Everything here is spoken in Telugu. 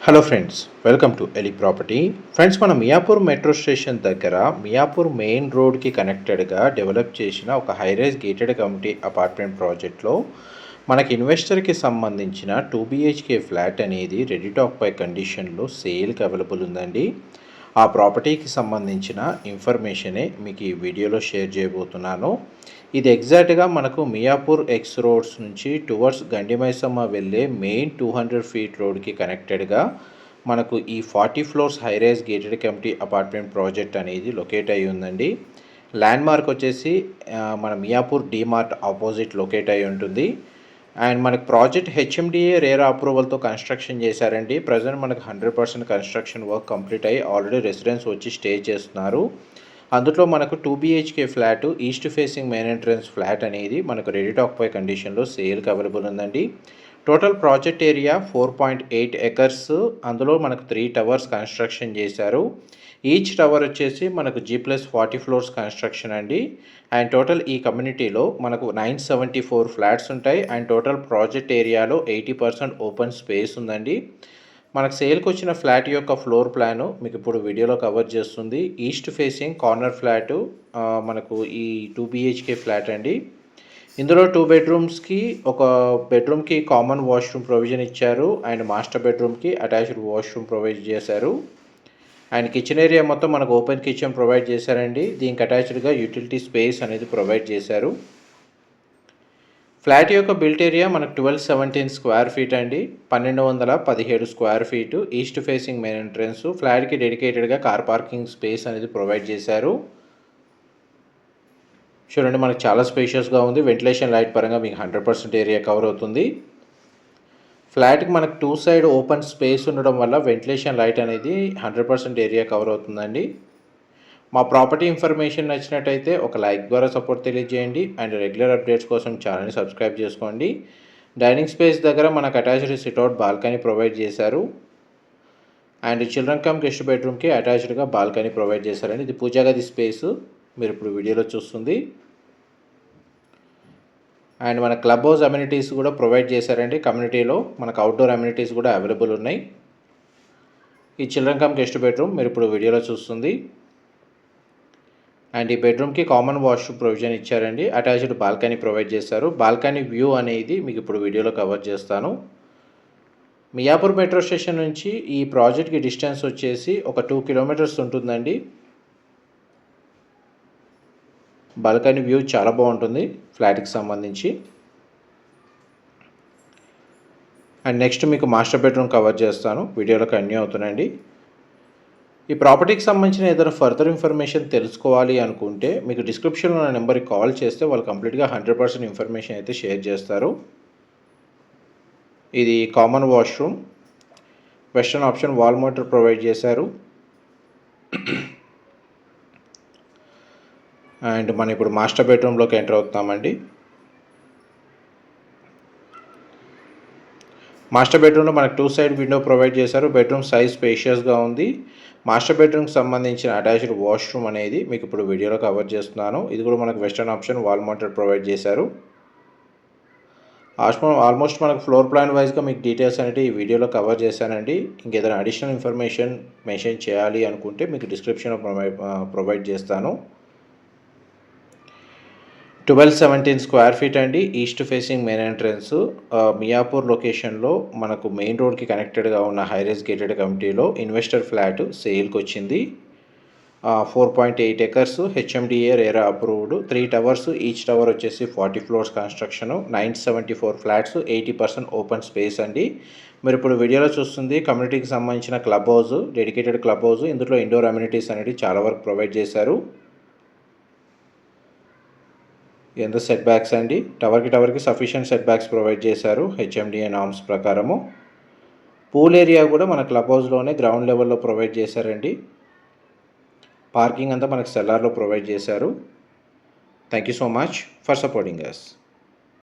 Hello friends welcome to Eli property friends మనం మియాపూర్ మెట్రో స్టేషన్ దగ్గర మియాపూర్ మెయిన్ రోడ్కి కనెక్టెడ్గా డెవలప్ చేసిన ఒక హైరైజ్ గేటెడ్ కమిటీ అపార్ట్మెంట్ ప్రాజెక్ట్లో మనకి ఇన్వెస్టర్కి సంబంధించిన టూ బిహెచ్కే ఫ్లాట్ అనేది రెడీ టాక్ పై కండిషన్లో సేల్కి అవైలబుల్ ఉందండి. ఆ ప్రాపర్టీకి సంబంధించిన ఇన్ఫర్మేషనే మీకు ఈ వీడియోలో షేర్ చేయబోతున్నాను. ఇది ఎగ్జాక్ట్గా మనకు మియాపూర్ ఎక్స్ రోడ్స్ నుంచి టువర్డ్స్ గండిమైసమ్మ వెళ్ళే మెయిన్ టూ హండ్రెడ్ ఫీట్ రోడ్కి కనెక్టెడ్గా మనకు ఈ forty floors high rise gated community apartment project అనేది లొకేట్ అయి ఉందండి. ల్యాండ్ మార్క్ వచ్చేసి మన మియాపూర్ డీమార్ట్ ఆపోజిట్ లొకేట్ అయి ఉంటుంది. అండ్ మనకి ప్రాజెక్ట్ హెచ్ఎండిఏ రేర్ అప్రూవల్తో కన్స్ట్రక్షన్ చేశారండి. ప్రజెంట్ మనకు hundred percent construction work complete అయ్యి ఆల్రెడీ రెసిడెన్స్ వచ్చి స్టే చేస్తున్నారు. అందులో మనకు two BHK flat east facing main entrance flat అనేది మనకు రెడీ టాక్ పై కండిషన్లో సేల్కి అవైలబుల్ ఉందండి. Total project area four point eight acres అందులో మనకు త్రీ టవర్స్ కన్స్ట్రక్షన్ చేశారు. ఈచ్ టవర్ వచ్చేసి మనకు G plus forty floors construction అండి. అండ్ టోటల్ ఈ కమ్యూనిటీలో మనకు నైన్ సెవెంటీ ఫోర్ ఫ్లాట్స్ ఉంటాయి. అండ్ టోటల్ ప్రాజెక్ట్ ఏరియాలో ఎయిటీ పర్సెంట్ ఓపెన్ స్పేస్ ఉందండి. మనకు సేల్కి వచ్చిన ఫ్లాట్ యొక్క ఫ్లోర్ ప్లాను మీకు ఇప్పుడు వీడియోలో కవర్ చేస్తుంది. ఈస్ట్ ఫేసింగ్ కార్నర్ ఫ్లాటు మనకు ఈ టూ బిహెచ్కే ఫ్లాట్ అండి. ఇందులో టూ బెడ్రూమ్స్కి ఒక బెడ్రూమ్కి కామన్ వాష్రూమ్ ప్రొవిజన్ ఇచ్చారు. అండ్ మాస్టర్ బెడ్రూమ్కి అటాచ్డ్ వాష్రూమ్ ప్రొవైడ్ చేశారు. అండ్ కిచెన్ ఏరియా మొత్తం మనకు ఓపెన్ కిచెన్ ప్రొవైడ్ చేశారండి. దీనికి అటాచ్డ్గా యూటిలిటీ స్పేస్ అనేది ప్రొవైడ్ చేశారు. ఫ్లాట్ యొక్క బిల్ట్ ఏరియా మనకు ట్వెల్వ్ సెవెంటీన్ స్క్వేర్ ఫీట్ అండి. పన్నెండు వందల పదిహేడు square feet. East facing main entrance. ఫ్లాట్కి డెడికేటెడ్గా కార్ పార్కింగ్ స్పేస్ అనేది ప్రొవైడ్ చేశారు. చూడండి మనకు చాలా స్పేషియస్గా ఉంది. వెంటిలేషన్ లైట్ పరంగా మీకు హండ్రెడ్ పర్సెంట్ ఏరియా కవర్ అవుతుంది. ఫ్లాట్కి మనకు టూ సైడ్ ఓపెన్ స్పేస్ ఉండడం వల్ల వెంటిలేషన్ లైట్ అనేది హండ్రెడ్ పర్సెంట్ ఏరియా కవర్ అవుతుందండి. మా ప్రాపర్టీ ఇన్ఫర్మేషన్ నచ్చినట్టయితే ఒక లైక్ ద్వారా సపోర్ట్ తెలియజేయండి అండ్ రెగ్యులర్ అప్డేట్స్ కోసం ఛానల్ని సబ్స్క్రైబ్ చేసుకోండి. డైనింగ్ స్పేస్ దగ్గర మనకు attached sit out balcony provide చేశారు. అండ్ చిల్డ్రన్ కమ్ గెస్ట్ బెడ్రూమ్కి అటాచ్డ్గా బాల్కనీ ప్రొవైడ్ చేశారండి. ఇది పూజా గది స్పేస్. మీరు ఇప్పుడు వీడియోలో చూస్తుంది. అండ్ మన క్లబ్ హౌస్ అమ్యూనిటీస్ కూడా ప్రొవైడ్ చేశారండి కమ్యూనిటీలో. మనకు అవుట్డోర్ అమ్యూనిటీస్ కూడా అవైలబుల్ ఉన్నాయి. ఈ చిల్డ్రన్ కమ్ గెస్ట్ బెడ్రూమ్ మీరు ఇప్పుడు వీడియోలో చూస్తుంది. అండ్ ఈ బెడ్రూమ్కి కామన్ వాష్రూమ్ ప్రొవిజన్ ఇచ్చారండి. అటాచ్డ్ బాల్కనీ ప్రొవైడ్ చేశారు. బాల్కనీ వ్యూ అనేది మీకు ఇప్పుడు వీడియోలో కవర్ చేస్తాను. మియాపూర్ మెట్రో స్టేషన్ నుంచి ఈ ప్రాజెక్ట్కి డిస్టెన్స్ వచ్చేసి ఒక టూ కిలోమీటర్స్ ఉంటుందండి. బాల్కనీ వ్యూ చాలా బాగుంటుంది ఫ్లాట్కి సంబంధించి. అండ్ నెక్స్ట్ మీకు మాస్టర్ బెడ్రూమ్ కవర్ చేస్తాను. వీడియోలో కన్యూ అవుతున్నాయండి. ఈ ప్రాపర్టీకి సంబంధించిన ఏదైనా ఫర్దర్ ఇన్ఫర్మేషన్ తెలుసుకోవాలి అనుకుంటే మీకు డిస్క్రిప్షన్లో నా నెంబర్కి కాల్ చేస్తే వాళ్ళు కంప్లీట్గా హండ్రెడ్ పర్సెంట్ ఇన్ఫర్మేషన్ అయితే షేర్ చేస్తారు. ఇది common washroom western option wall motor provide చేశారు. అండ్ మనం ఇప్పుడు మాస్టర్ బెడ్రూమ్లోకి ఎంటర్ అవుతామండి మాస్టర్ బెడ్రూమ్లో మనకు టూ సైడ్ విండో ప్రొవైడ్ చేశారు. బెడ్రూమ్ సైజ్ స్పేషియస్గా ఉంది. మాస్టర్ బెడ్రూమ్కి సంబంధించిన అటాచ్డ్ వాష్రూమ్ అనేది మీకు ఇప్పుడు వీడియోలో కవర్ చేస్తున్నాను. ఇది కూడా మనకు western option wall mounted provide చేశారు. ఆల్మోస్ట్ మనకు ఫ్లోర్ ప్లాన్ వైజ్గా మీకు డీటెయిల్స్ అనేవి ఈ వీడియోలో కవర్ చేశానండి. ఇంకేదైనా అడిషనల్ ఇన్ఫర్మేషన్ మెన్షన్ చేయాలి అనుకుంటే మీకు డిస్క్రిప్షన్లో ప్రొవైడ్ చేస్తాను. ట్వెల్వ్ సెవెంటీన్ స్క్వేర్ ఫీట్ అండి east facing main entrance. Miyapur లొకేషన్లో మనకు మెయిన్ రోడ్కి కనెక్టెడ్గా ఉన్న హైరేజ్ గేటెడ్ కమిటీలో ఇన్వెస్టర్ ఫ్లాట్ సేల్కి వచ్చింది four point eight acres HMDA RERA approved. Three towers each tower వచ్చేసి forty floors construction. Nine seventy four flats eighty percent open space అండి. మీరు ఇప్పుడు వీడియోలో చూస్తుంది కమ్యూనిటీకి సంబంధించిన club house dedicated club house. ఇందులో ఇండోర్ అమ్యూనిటీస్ అనేది చాలా వరకు ప్రొవైడ్ చేశారు. ఎంత సెట్ బ్యాక్స్ అండి? టవర్కి టవర్కి సఫిషియంట్ సెట్ బ్యాక్స్ ప్రొవైడ్ చేశారు హెచ్ఎండిఏ నామ్స్ ప్రకారము. పూల్ ఏరియా కూడా మన క్లబ్ హౌస్లోనే గ్రౌండ్ లెవెల్లో ప్రొవైడ్ చేశారండి. పార్కింగ్ అంతా మనకు సెల్లార్లో ప్రొవైడ్ చేశారు. Thank you so much for supporting us